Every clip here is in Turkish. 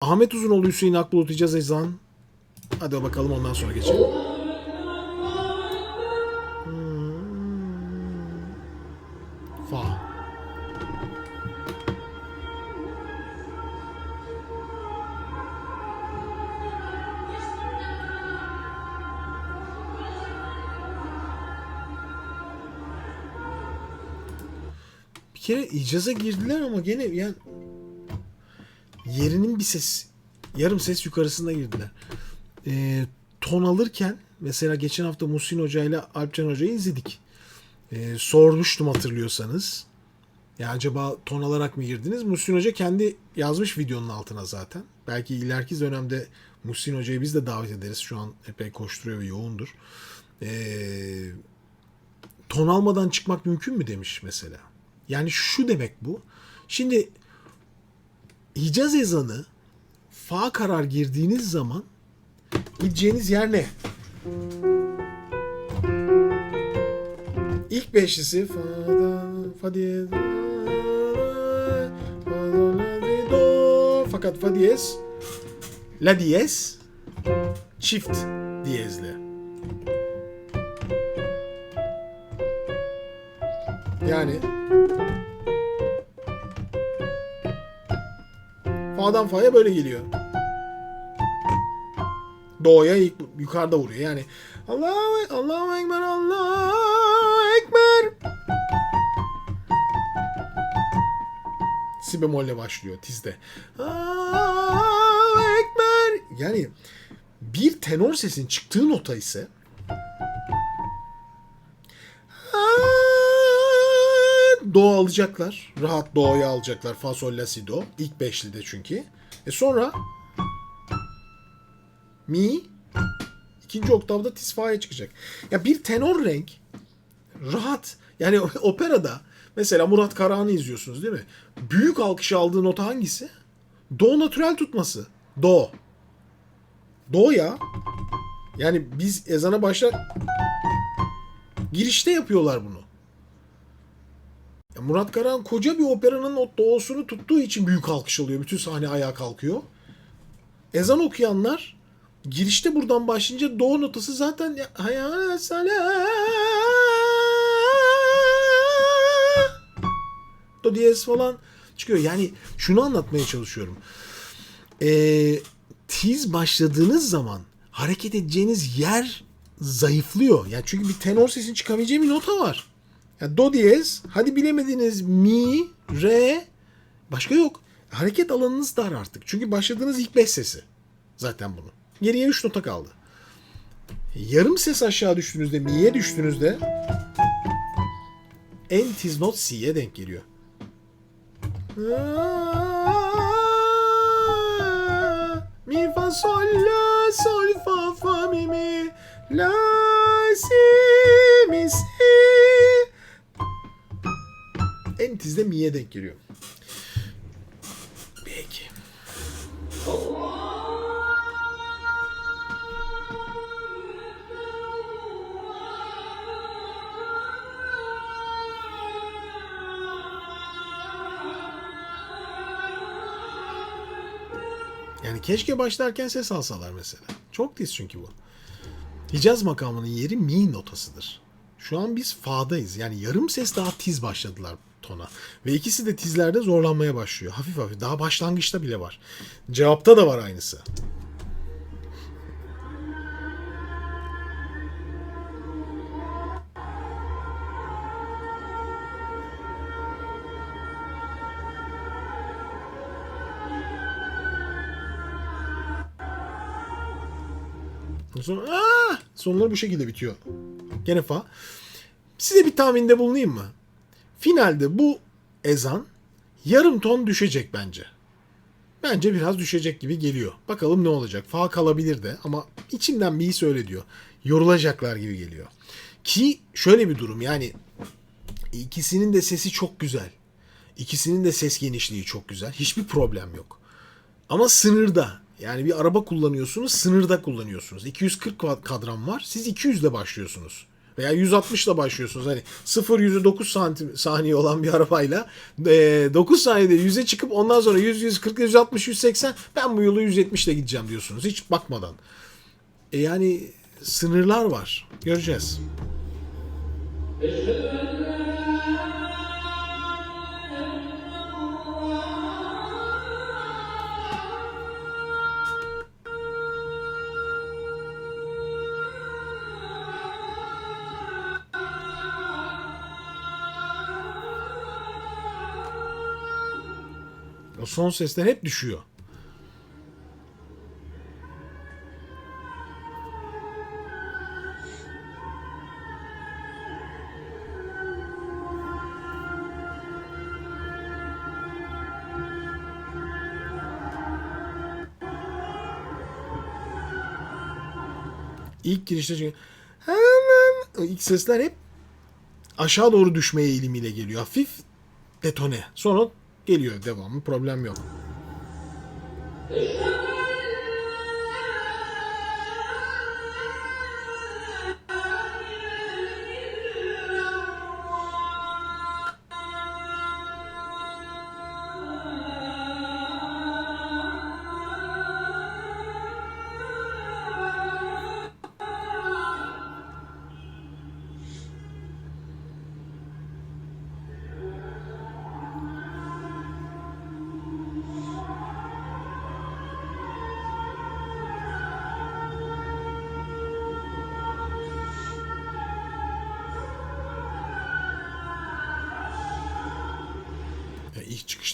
Ahmet Uzunoğlu Hüseyin Akbulut Hicaz Ezan. Hadi bakalım ondan sonra geçelim. Hmm. Fa. Bir kere icaza girdiler ama gene yani yerinin bir ses yarım ses yukarısına girdiler. Ee, ton alırken mesela geçen hafta Muhsin Hoca ile Alpcan Hoca'yı izledik. Ee, sormuştum hatırlıyorsanız. Ya acaba ton alarak mı girdiniz? Muhsin Hoca kendi yazmış videonun altına zaten. Belki ileriki dönemde Muhsin Hoca'yı biz de davet ederiz. Şu an epey koşturuyor ve yoğundur. Ee, ton almadan çıkmak mümkün mü demiş mesela. Yani şu demek bu. Şimdi Hicaz ezanı fa karar girdiğiniz zaman gideceğiniz yer ne? İlk beşlisi fa da fa diyez do fakat fa diyez la diyez çift diyezle. Yani Fa'dan Fa'ya böyle geliyor. Doğuya ilk yukarıda vuruyor. Yani Allahu Allahu Ekber Allahu Ekber. Si bemolle başlıyor tizde. Allahu Ekber. Yani bir tenor sesin çıktığı nota ise Do alacaklar. Rahat do'yu alacaklar. Fa, sol, do. İlk beşlide çünkü. E sonra mi ikinci oktavda tiz fa'ya çıkacak. Ya bir tenor renk rahat yani operada mesela Murat Karahan'ı izliyorsunuz değil mi? Büyük alkış aldığı nota hangisi? Do natürel tutması. Do. Do ya. Yani biz ezana başlar girişte yapıyorlar bunu. Murat Karahan koca bir operanın o doğusunu tuttuğu için büyük alkış alıyor. Bütün sahne ayağa kalkıyor. Ezan okuyanlar girişte buradan başlayınca do notası zaten hayal do diyez falan çıkıyor. Yani şunu anlatmaya çalışıyorum. Ee, tiz başladığınız zaman hareket edeceğiniz yer zayıflıyor. Yani çünkü bir tenor sesin çıkabileceği bir nota var. Ya do diyez, hadi bilemediniz mi, re, başka yok. Hareket alanınız dar artık. Çünkü başladığınız ilk beş sesi. Zaten bunu. Geriye üç nota kaldı. Yarım ses aşağı düştüğünüzde, mi'ye düştüğünüzde en tiz not si'ye denk geliyor. Mi fa sol la sol fa fa mi mi la 8'de mi'ye denk geliyor. Peki. Yani keşke başlarken ses alsalar mesela. Çok tiz çünkü bu. Hicaz makamının yeri mi notasıdır. Şu an biz fa'dayız. Yani yarım ses daha tiz başladılar tona. Ve ikisi de tizlerde zorlanmaya başlıyor. Hafif hafif. Daha başlangıçta bile var. Cevapta da var aynısı. Sonra aa, sonları bu şekilde bitiyor. Gene fa. Size bir tahminde bulunayım mı? Finalde bu ezan yarım ton düşecek bence. Bence biraz düşecek gibi geliyor. Bakalım ne olacak. Fa kalabilir de ama içimden bir his diyor. Yorulacaklar gibi geliyor. Ki şöyle bir durum yani ikisinin de sesi çok güzel. İkisinin de ses genişliği çok güzel. Hiçbir problem yok. Ama sınırda. Yani bir araba kullanıyorsunuz, sınırda kullanıyorsunuz. 240 kadran var. Siz 200 ile başlıyorsunuz. Veya 160 ile başlıyorsunuz. Hani 0 yüzü 9 santim saniye olan bir arabayla e, 9 saniyede 100'e çıkıp ondan sonra 100 140 160 180 ben bu yolu 170 ile gideceğim diyorsunuz. Hiç bakmadan. E yani sınırlar var. Göreceğiz. O son sesler hep düşüyor. İlk girişte çünkü hemen ilk sesler hep aşağı doğru düşmeye eğilimiyle geliyor. Hafif detone. Sonra geliyor devamı. Problem yok.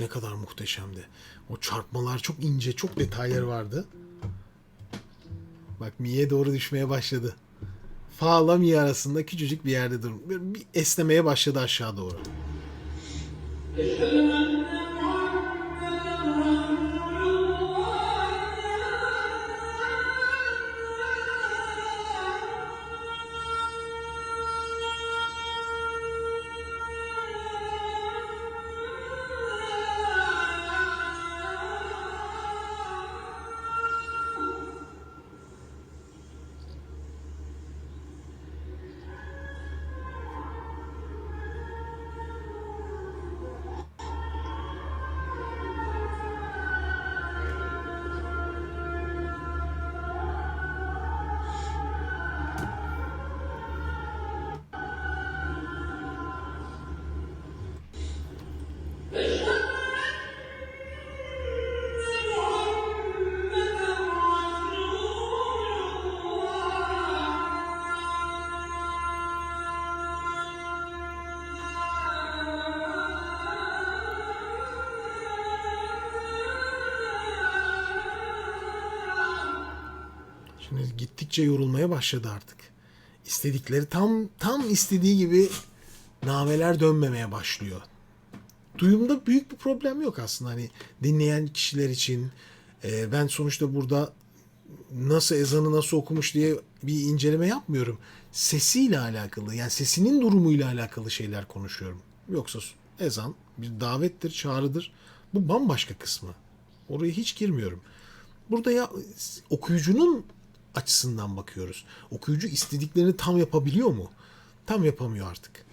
Ne kadar muhteşemdi. O çarpmalar çok ince, çok detayları vardı. Bak mi'ye doğru düşmeye başladı. Fa ile mi arasında küçücük bir yerde dur. Bir bir esnemeye başladı aşağı doğru. Gittikçe yorulmaya başladı artık. İstedikleri tam tam istediği gibi nameler dönmemeye başlıyor. Duyumda büyük bir problem yok aslında. Hani dinleyen kişiler için e, ben sonuçta burada nasıl ezanı nasıl okumuş diye bir inceleme yapmıyorum. Sesiyle alakalı yani sesinin durumuyla alakalı şeyler konuşuyorum. Yoksa ezan bir davettir, çağrıdır. Bu bambaşka kısmı. Oraya hiç girmiyorum. Burada ya okuyucunun açısından bakıyoruz. Okuyucu istediklerini tam yapabiliyor mu? Tam yapamıyor artık.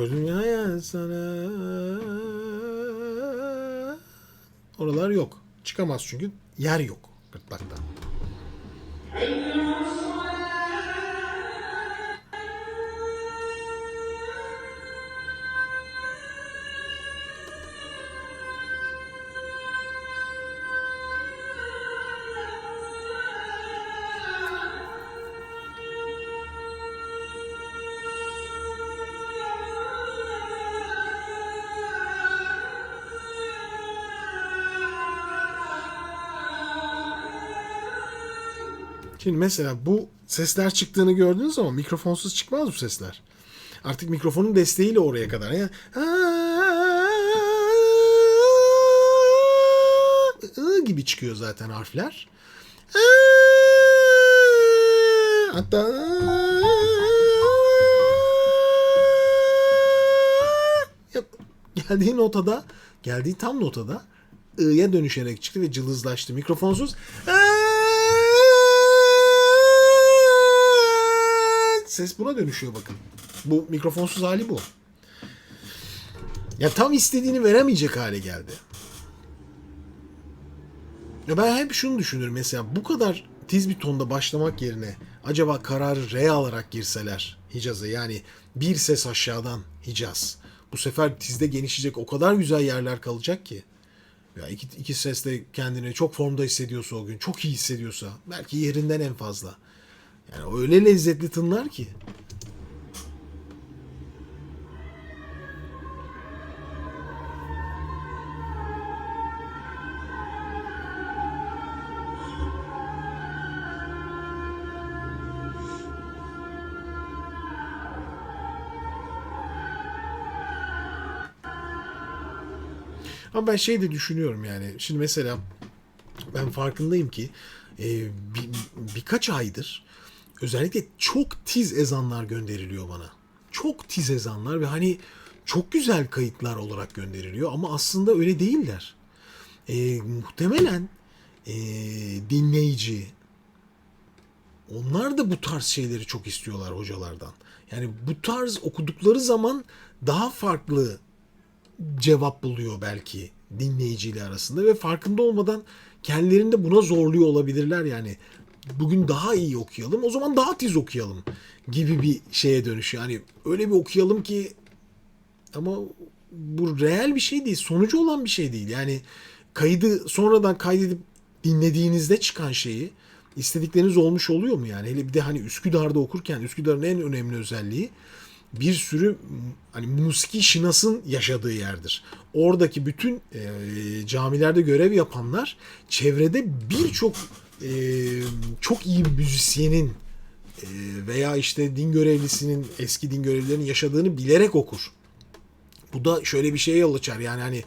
Gördün ya ya sana. Oralar yok. Çıkamaz çünkü yer yok gırtlakta. Şimdi mesela bu sesler çıktığını gördüğünüz zaman mikrofonsuz çıkmaz bu sesler. Artık mikrofonun desteğiyle oraya kadar. Yani, gibi çıkıyor zaten harfler. Hatta geldiği notada, geldiği tam notada ı'ya dönüşerek çıktı ve cılızlaştı. Mikrofonsuz ses buna dönüşüyor bakın. Bu mikrofonsuz hali bu. Ya tam istediğini veremeyecek hale geldi. Ya ben hep şunu düşünürüm mesela bu kadar tiz bir tonda başlamak yerine acaba kararı re alarak girseler Hicaz'a yani bir ses aşağıdan Hicaz. Bu sefer tizde genişleyecek o kadar güzel yerler kalacak ki. Ya iki, iki ses de kendini çok formda hissediyorsa o gün, çok iyi hissediyorsa belki yerinden en fazla. Yani öyle lezzetli tınlar ki. Ama ben şey de düşünüyorum yani. Şimdi mesela ben farkındayım ki e, bir, birkaç aydır özellikle çok tiz ezanlar gönderiliyor bana. Çok tiz ezanlar ve hani çok güzel kayıtlar olarak gönderiliyor ama aslında öyle değiller. E, muhtemelen e, dinleyici onlar da bu tarz şeyleri çok istiyorlar hocalardan. Yani bu tarz okudukları zaman daha farklı cevap buluyor belki dinleyiciyle arasında ve farkında olmadan kendilerini de buna zorluyor olabilirler yani. Bugün daha iyi okuyalım, o zaman daha tiz okuyalım gibi bir şeye dönüşüyor. Yani öyle bir okuyalım ki ama bu reel bir şey değil, sonucu olan bir şey değil. Yani kaydı sonradan kaydedip dinlediğinizde çıkan şeyi istedikleriniz olmuş oluyor mu yani? Hele bir de hani Üsküdar'da okurken Üsküdar'ın en önemli özelliği bir sürü hani musiki şinasın yaşadığı yerdir. Oradaki bütün e, camilerde görev yapanlar çevrede birçok e, çok iyi müzisyenin e, veya işte din görevlisinin eski din görevlilerinin yaşadığını bilerek okur. Bu da şöyle bir şeye yol açar yani hani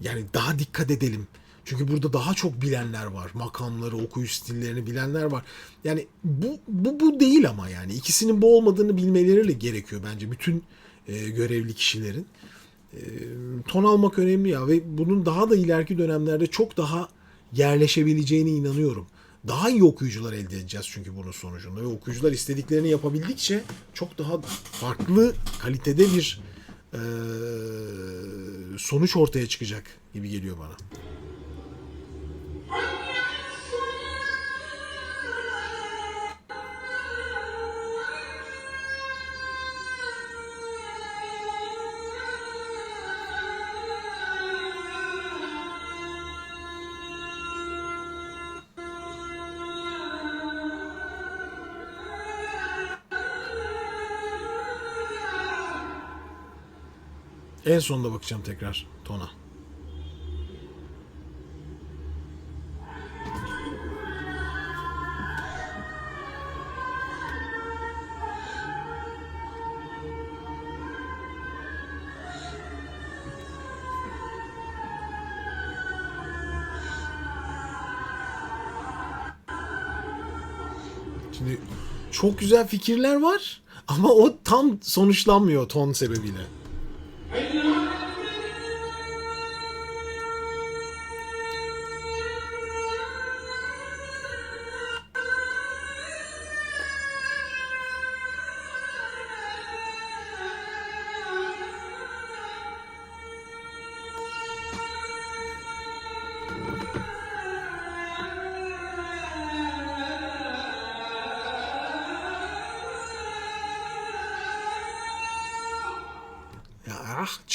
yani daha dikkat edelim. Çünkü burada daha çok bilenler var. Makamları, okuyuş stillerini bilenler var. Yani bu, bu, bu değil ama yani. ikisinin bu olmadığını bilmeleri gerekiyor bence bütün e, görevli kişilerin. E, ton almak önemli ya ve bunun daha da ileriki dönemlerde çok daha yerleşebileceğine inanıyorum. Daha iyi okuyucular elde edeceğiz çünkü bunun sonucunda ve okuyucular istediklerini yapabildikçe çok daha farklı kalitede bir e, sonuç ortaya çıkacak gibi geliyor bana. En sonunda bakacağım tekrar tona. Şimdi çok güzel fikirler var ama o tam sonuçlanmıyor ton sebebiyle.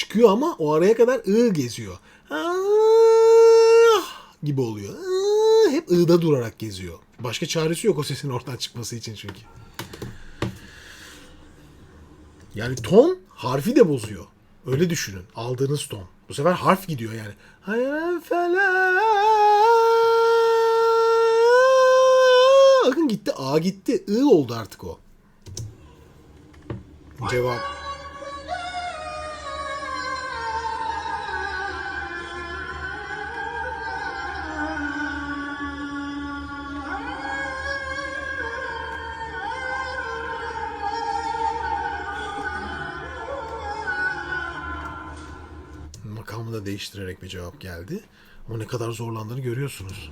Çıkıyor ama o araya kadar ı geziyor. Ah gibi oluyor. Ah, hep ı'da durarak geziyor. Başka çaresi yok o sesin oradan çıkması için çünkü. Yani ton harfi de bozuyor. Öyle düşünün. Aldığınız ton. Bu sefer harf gidiyor yani. Bakın gitti. A gitti. I oldu artık o. Cevap. Değiştirerek bir cevap geldi. Ama ne kadar zorlandığını görüyorsunuz.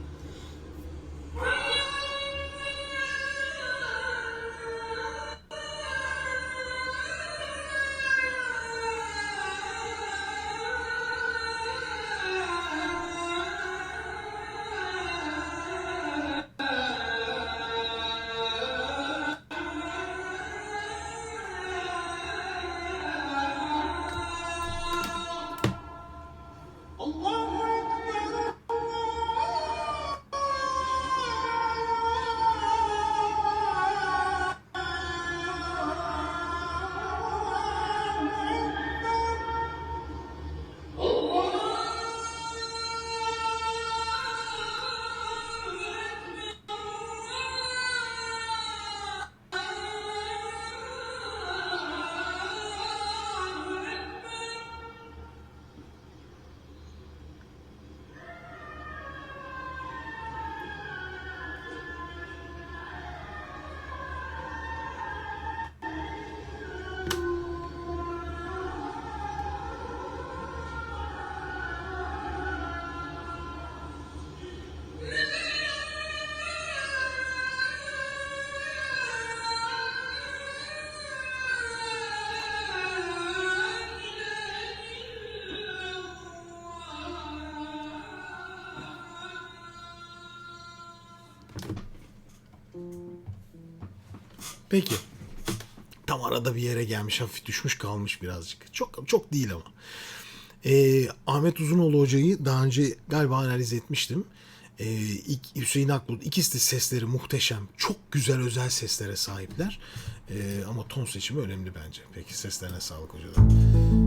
Peki. Tam arada bir yere gelmiş, hafif düşmüş kalmış birazcık. Çok çok değil ama. Ee, Ahmet Uzunoğlu hocayı daha önce galiba analiz etmiştim. Ee, Hüseyin Akbulut ikisi de sesleri muhteşem. Çok güzel özel seslere sahipler. Ee, ama ton seçimi önemli bence. Peki seslerine sağlık hocalar.